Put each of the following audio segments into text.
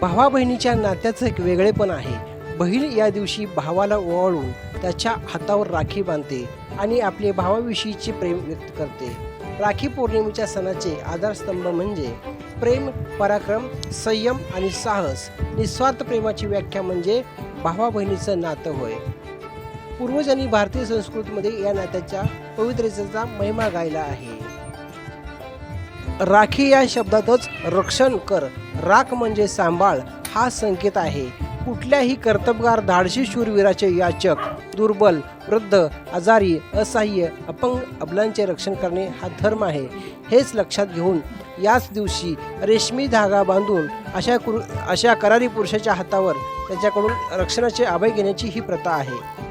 भावा बहिणीच्या नात्याचं एक वेगळेपण आहे. बहीण या दिवशी भावाला ओवाळून त्याच्या हातावर राखी बांधते आणि आपले भावाविषयीचे प्रेम व्यक्त करते. राखी पौर्णिमेच्या सणाचे आधारस्तंभ म्हणजे प्रेम पराक्रम संयम आणि साहस निस्वार्थ प्रेमाची व्याख्या म्हणजे भावा बहिणीचं नातं होय. पूर्वजांनी भारतीय संस्कृतीमध्ये या नात्याच्या पवित्रतेचा महिमा गायला आहे. राखी या शब्दातच रक्षण कर. राख म्हणजे सांभाळ हा संकेत आहे. कुठल्याही कर्तबगार धाडशी शूरवीराचे याचक दुर्बल वृद्ध आजारी असहाय्य अपंग अबलांचे रक्षण करणे हा धर्म आहे. हेच लक्षात घेऊन याच दिवशी रेशमी धागा बांधून अशा कुरु अशा करारी पुरुषाच्या हातावर त्याच्याकडून रक्षणाचे अभय घेण्याची ही प्रथा आहे.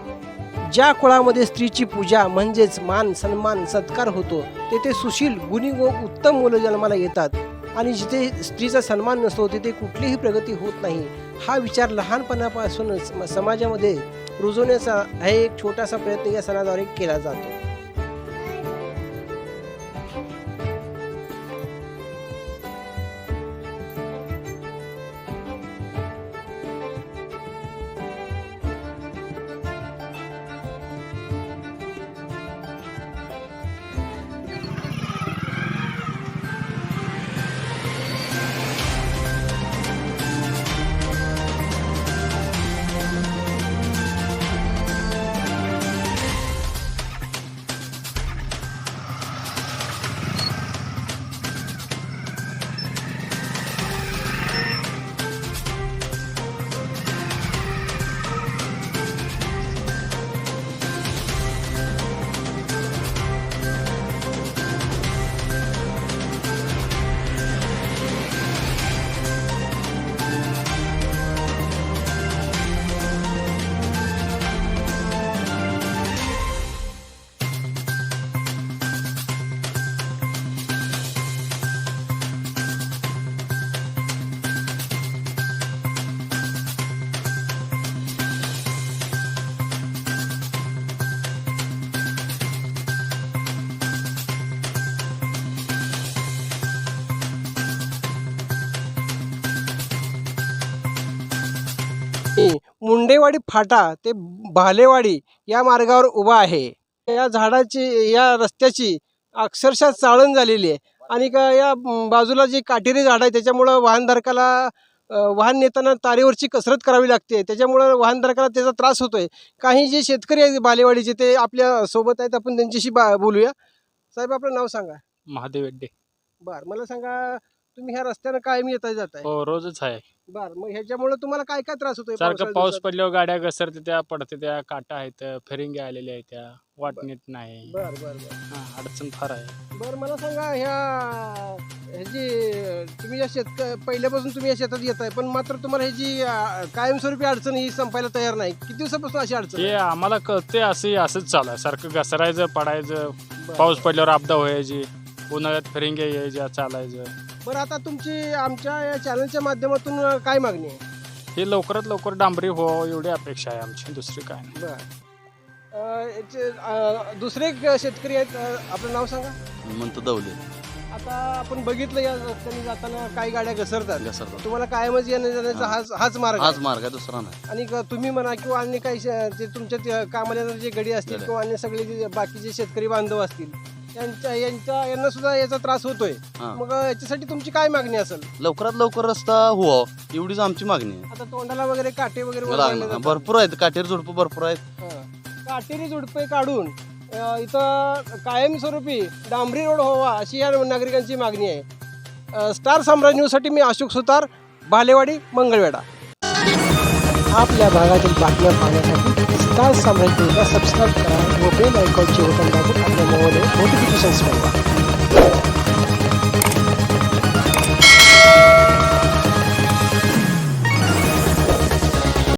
ज्या कुळामध्ये स्त्रीची पूजा म्हणजेच मान सन्मान सत्कार होतो तेथे सुशील गुणी व उत्तम मुलं जन्माला येतात. आणि जिथे स्त्रीचा सन्मान नसतो तिथे कुठलीही प्रगती होत नाही. हा विचार लहानपणापासूनच समाजामध्ये रुजवण्याचा हा एक छोटासा प्रयत्न या सणाद्वारे केला जातो. मुंडेवाडी फाटा ते भालेवाडी या मार्गावर उभा आहे. या झाडाची या रस्त्याची अक्षरशः चाळण झालेली आहे. आणि का या बाजूला जी काटेरी झाड आहे त्याच्यामुळं वाहनधारकाला वाहन नेताना तारेवरची कसरत करावी लागते. त्याच्यामुळं वाहनधारकाला त्याचा त्रास होतोय. काही जे शेतकरी आहेत बालेवाडीचे ते आपल्यासोबत आहेत आपण त्यांच्याशी बा बोलूया. साहेब आपलं नाव सांगा. महादेव वेड्डे बरं मला सांगा तुम्ही ह्या रस्त्यानं कायम येता जात आहे हो रोजच आहे. बरं मग ह्याच्यामुळे तुम्हाला काय काय त्रास होतोय सारखं पाऊस? पडल्यावर गाड्या घसरते त्या पडते त्या काटा आहेत फेरिंग्या आलेल्या आहेत त्या वाटणीत नाही. बरं बरं बरं. हा, अडचण फार आहे. बरं मला सांगा ह्या ह्याची तुम्ही या शेतक पहिल्यापासून तुम्ही या शेतात येत आहे पण मात्र तुम्हाला ह्याची अं, कायमस्वरूपी अडचण ही संपायला तयार नाही. किती दिवसापासून अशी अडचण हे आहे? आम्हाला कळते असं असंच चालू आहे. सारखं घसरायचं पडायचं बरं. पाऊस पडल्यावर आपदा व्हायची उन्हाळ्यात फेरिंग्या यायच्या चालायचं. बरं आता तुमची आमच्या या चॅनलच्या माध्यमातून काय मागणी आहे? हे लवकरात लवकर डांबरी हो एवढी अपेक्षा आहे आमची दुसरी काय नाही. बरं. अं, याचे, अं, दुसरे एक शेतकरी आहेत अं, आपलं नाव सांगा. म्हणतो दवले. आता आपण बघितलं या रस्त्याने जाताना काही गाड्या घसरतात. घसरतात. तुम्हाला कायमच येण्या जाण्याचा हाच हाच मार्ग आहे. हाच मार्ग आहे दुसरा नाही. आणि क- तुम्ही म्हणा किंवा अन्य काही शे- जे तुमच्या त्या कामाला येणारे जे गडी असतील. किंवा अन्य सगळे जे बाकीचे शेतकरी बांधव असतील यांच्या यांच्या यांना सुद्धा याचा त्रास होतोय. हा. मग याच्यासाठी तुमची काय मागणी असेल? लवकरात लवकर रस्ता हो एवढीच आमची मागणी आहे. आता तोंडाला वगैरे काटे वगैरे जातात. भरपूर आहेत काटेर झुडपं भरपूर आहेत. हा. काटेरी झुडपे काढून अ, इथं कायमस्वरूपी डांबरी रोड व्हावा अशी या नागरिकांची मागणी आहे. अ, स्टार साम्राज्य न्यूजसाठी मी अशोक सुतार बालेवाडी मंगळवेढा. आपल्या भागातील बातम्या पाहण्यासाठी स्टार साम्राज्य न्यूजला सबस्क्राईब करा व बेल आयकॉनचे बटन दाबून आपल्या मोबाईलवर Sensor.